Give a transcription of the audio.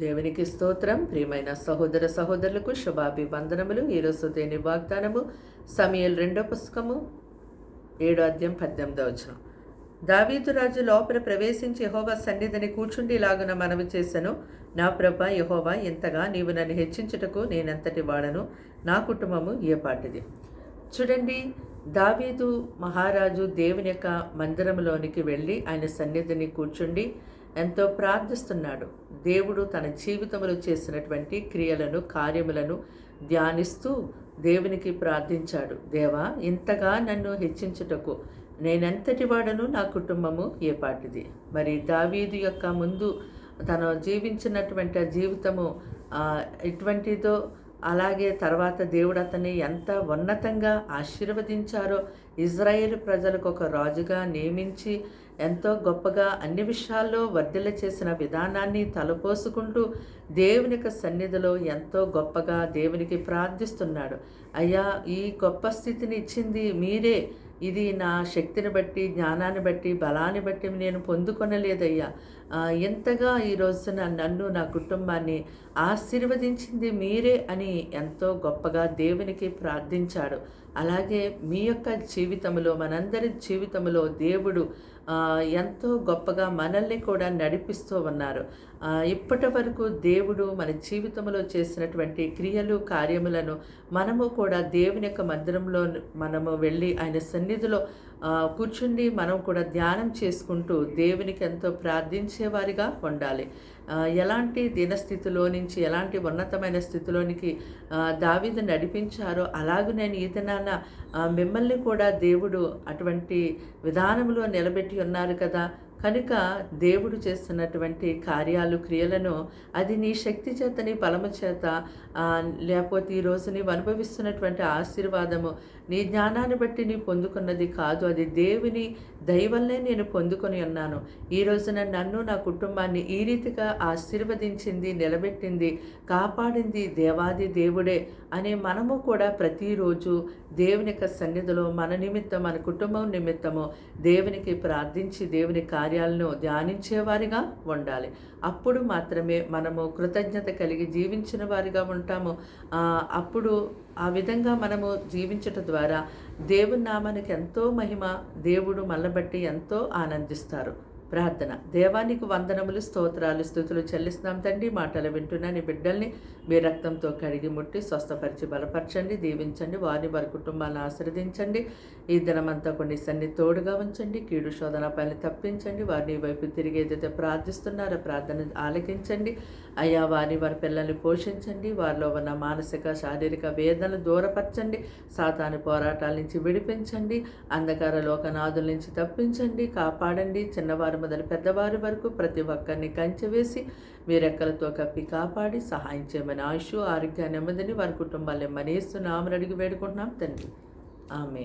దేవునికి స్తోత్రం. ప్రియమైన సహోదర సహోదరులకు శుభాభివందనములు. ఈరోజు దేని వాగ్దానము సమయల్ రెండో పుస్తకము ఏడో అధ్యాయం పద్దెనిమిదో వచ్చిన దావీదు రాజు లోపల ప్రవేశించి యహోవా సన్నిధిని కూర్చుండి లాగున మనవి చేశాను నా ప్రభ యహోవా ఇంతగా నీవు నన్ను హెచ్చించుటకు నేనెంతటి వాడను? నా కుటుంబము ఏ పాటిది? చూడండి దావీదు మహారాజు దేవుని యొక్క మందిరంలోనికి వెళ్ళి ఆయన సన్నిధిని కూర్చుండి ఎంతో ప్రార్థిస్తున్నాడు. దేవుడు తన జీవితంలో చేసినటువంటి క్రియలను కార్యములను ధ్యానిస్తూ దేవునికి ప్రార్థించాడు. దేవా ఇంతగా నన్ను హెచ్చించుటకు నేనెంతటి వాడను? నా కుటుంబము ఏపాటిది మరి దావీదు యొక్క ముందు తను జీవించినటువంటి జీవితము ఎటువంటిదో అలాగే తర్వాత దేవుడు అతన్ని ఎంత ఉన్నతంగా ఆశీర్వదించారో ఇజ్రాయేల్ ప్రజలకు ఒక రాజుగా నియమించి ఎంతో గొప్పగా అన్ని విషయాల్లో వర్ధిల్ల చేసిన విధానాన్ని తలపోసుకుంటూ దేవునికి సన్నిధిలో ఎంతో గొప్పగా దేవునికి ప్రార్థిస్తున్నాడు. అయ్యా ఈ గొప్ప స్థితిని ఇచ్చింది మీరే. ఇది నా శక్తిని బట్టి జ్ఞానాన్ని బట్టి బలాన్ని బట్టి నేను పొందుకొనలేదయ్యా. ఎంతగా ఈ రోజున నన్ను నా కుటుంబాన్ని ఆశీర్వదించింది మీరే అని ఎంతో గొప్పగా దేవునికి ప్రార్థించాడు. అలాగే మీ యొక్క జీవితంలో మనందరి జీవితంలో దేవుడు ఎంతో గొప్పగా మనల్ని కూడా నడిపిస్తూ ఉన్నారు. ఇప్పటి వరకు దేవుడు మన జీవితంలో చేసినటువంటి క్రియలు కార్యములను మనము కూడా దేవుని యొక్క మందిరంలో మనము వెళ్ళి ఆయన సన్నిధిలో కూర్చుండి మనం కూడా ధ్యానం చేసుకుంటూ దేవునికి ఎంతో ప్రార్థించేవారిగా ఉండాలి. ఎలాంటి దినస్థితిలో నుంచి ఎలాంటి ఉన్నతమైన స్థితిలోనికి ఆ, దావీదు నడిపించారో అలాగే నేను ఈ దినాన ఆ, మిమ్మల్ని కూడా దేవుడు అటువంటి విధానంలో నిలబెట్టి ఉన్నారు కదా. కనుక దేవుడు చేస్తున్నటువంటి కార్యాలు క్రియలను అది నీ శక్తి చేత నీ బలము చేత లేకపోతే ఈ నీవు అనుభవిస్తున్నటువంటి ఆశీర్వాదము నీ జ్ఞానాన్ని బట్టి నీ పొందుకున్నది కాదు. అది దేవుని దైవల్లే నేను పొందుకొని ఉన్నాను. ఈ రోజున నన్ను నా కుటుంబాన్ని ఈ రీతిగా ఆశీర్వదించింది నిలబెట్టింది కాపాడింది దేవాది దేవుడే అనే మనము కూడా ప్రతిరోజు దేవుని యొక్క సన్నిధిలో మన నిమిత్తం మన కుటుంబం నిమిత్తము దేవునికి ప్రార్థించి దేవుని కార్యాలను ధ్యానించేవారిగా ఉండాలి. అప్పుడు మాత్రమే మనము కృతజ్ఞత కలిగి జీవించిన వారిగా ఉంటాము. అప్పుడు ఆ విధంగా మనము జీవించటం ద్వారా దేవుని నామానికి ఎంతో మహిమ దేవుడు మల్లబట్టి ఎంతో ఆనందిస్తారు. ప్రార్థన. దేవానికి వందనములు స్తోత్రాలు స్థుతులు చెల్లిస్తున్నాం తండ్రి. మాటలు వింటున్నా నీ బిడ్డల్ని మీ రక్తంతో కడిగి ముట్టి స్వస్థపరిచి బలపరచండి దీవించండి వారిని వారి కుటుంబాలను ఆశీర్వదించండి. ఈ దినమంతా కొన్ని సన్ని తోడుగా ఉంచండి కీడు శోధన పని తప్పించండి వారిని వైపు తిరిగి ఏదైతే ప్రార్థిస్తున్నారో ప్రార్థన ఆలకించండి. అయ్యా వారిని వారి పిల్లల్ని పోషించండి వారిలో ఉన్న మానసిక శారీరక వేదనలు దూరపరచండి సాతాని పోరాటాల నుంచి విడిపించండి అంధకార లోకనాథుల నుంచి తప్పించండి కాపాడండి చిన్నవారు మొదలు పెద్దవారి వరకు ప్రతి ఒక్కరిని కంచె వేసి మీరెక్కలతో కప్పి కాపాడి సహాయం చేయమని ఆయుష్ ఆరోగ్య నెమ్మదిని వారి కుటుంబాన్ని మనీస్తున్నామని అడిగి వేడుకుంటున్నాం. తండ్రి. ఆమె